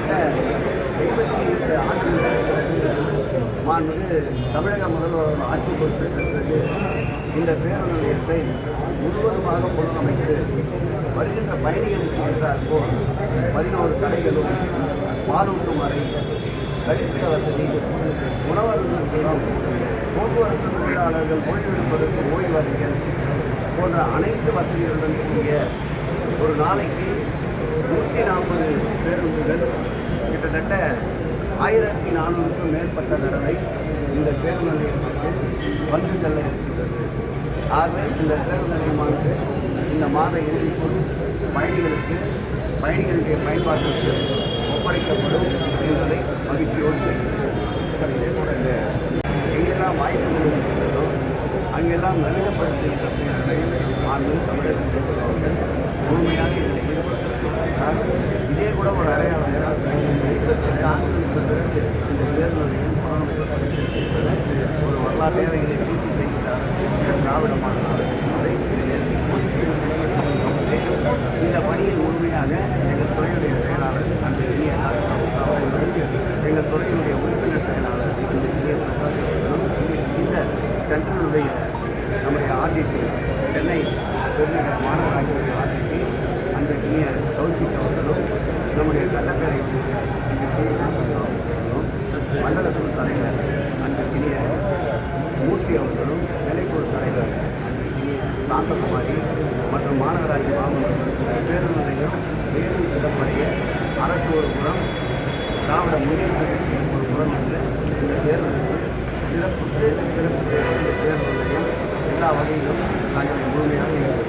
கிட்டத்தட்ட எண்பத்தி எட்டு ஆண்டுகளுக்கு மாண்புமிகு தமிழக முதல்வர் ஆட்சி பொறுப்பேற்ற பிறகு இந்த பேருந்து நிலையத்தை முழுவதுமாக புனரமைத்து வருகின்ற பயணிகளுக்கு ஏற்றார் போல் பதினோரு கடைகளும் பாலூட்டும் அறை கழிப்பிட வசதி உணவருந்தும் போக்குவரத்து தொழிலாளர்கள் ஓய்வெடுப்பதற்கு ஓய்வறிஞர் போன்ற அனைத்து வசதிகளுடன் கூடிய ஒரு நாளைக்கு நூற்றி நாற்பது பேருந்துகள் கிட்டத்தட்ட ஆயிரத்தி நானூறுக்கும் மேற்பட்ட தடவை இந்த பேருந்து நிலையத்திற்கு வந்து செல்ல இருக்கின்றது. ஆகவே இந்த பேருந்து நிலையமானது இந்த மாத இறுதிக்குள் பயணிகளுக்கு பயணிகளுடைய பயன்பாட்டிற்கு ஒப்படைக்கப்படும் என்பதை மகிழ்ச்சியோடு இதே போல இந்த எங்கெல்லாம் வாய்ப்புகள் இருக்கின்றதோ அங்கெல்லாம் நவீனப்படுத்துகின்ற முயற்சியில் மாண்பு அவர்கள் முழுமையாக இதில் ஈடுபட்டிருக்கிறார் இதே கூட ஒரு அடையாளம் தான் ஐம்பத்தெட்டு ஆண்டுகளுக்கு பிறகு இந்த தேர்தலில் நிலையம் ஒரு வரலாற்று தேவைகளை பூர்த்தி செய்கின்ற அரசு திராவிட மாடல் அரசு. என்பதை இந்த பணியில் உண்மையாக எங்கள் துறையுடைய செயலாளர் அந்த இனிய அவர்களும் எங்கள் துறையினுடைய உறுப்பினர் செயலாளர் அந்த இனிய பிரகாஷ் அவர்களும் இந்த சென்ட்ரலுடைய நம்முடைய ஆர்டிசி சென்னை பெருநகர மாநகர ஆர்டிசி அந்த இனிய கௌசிக் அவர்களும் நம்முடைய சட்டப்பேரவை அந்த கே. ராமசாமி அவர்களும் மண்டலக்குழு தலைவர் அந்த இனிய மூர்த்தி அவர்களும் நிலைக்குழு தலைவர் அந்த இனிய மற்றும் மாநகராட்சி மாமன்றம் பேருந்து நிலையம் மேலும் சிறப்படைய அரசு ஒரு புறம் திராவிட முன்னேற்ற கட்சி ஒரு புறம் என்று இந்த பேருந்துக்கு சிறப்புக்கு சிறப்பு செய்யக்கூடிய இந்த நிலையம் எல்லா வகையிலும் நாங்கள் முழுமையாக இருக்கிறது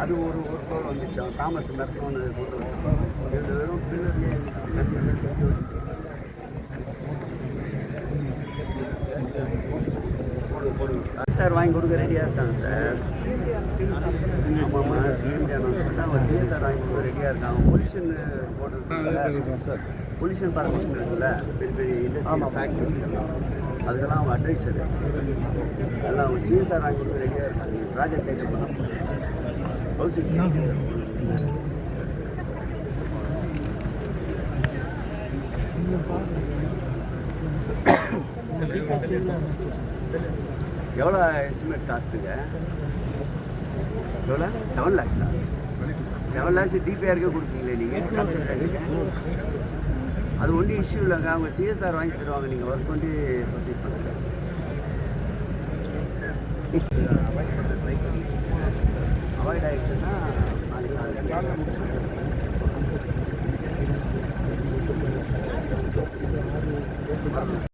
அது ஒரு ஒரு கோல் வந்துச்சு? தாமஸ் வந்தோம். ரெண்டு பேரும் பின்னணியே சார் வாங்கி கொடுக்க ரெடியாக இருக்காங்க சார். ஆமாம்மா சிஎம்டி அனௌன்ஸ்மெண்ட் அவங்க சிஎஸ்ஆர் வாங்கி கொடுக்க ரெடியாக இருக்காங்க பொல்யூஷன் போட்டு சார் பொல்யூஷன் பர்மிஷன் இருக்குல்ல? பெரிய பெரிய இண்டஸ்ட்ரி ஃபேக்ட்ரிஸ் எல்லாம். அதுக்கெல்லாம் அவங்க அட்வைசர் அதெல்லாம் அவங்க சிஎஸ்ஆர் வாங்கி கொடுக்க ரெடியாக இருக்காங்க. ப்ராஜெக்ட் டேக்கப் பண்ண எவ்வளோ எஸ்டிமேட் காஸ்ட்டுங்க எவ்வளோ? செவன் லேக்ஸா செவன் லேக்ஸ் டிபிஆருக்கே கொடுப்பீங்களே நீங்கள் அது ஒன்றும் இஷ்யூ இல்லைங்க. அவங்க சிஎஸ்ஆர் வாங்கி தருவாங்க. நீங்கள் ஒர்க் வந்து ப்ரொசீட் பண்ணுங்க. அவாய்ட் ஆகிடுச்சுன்னா நாளைக்கு நாளைக்கு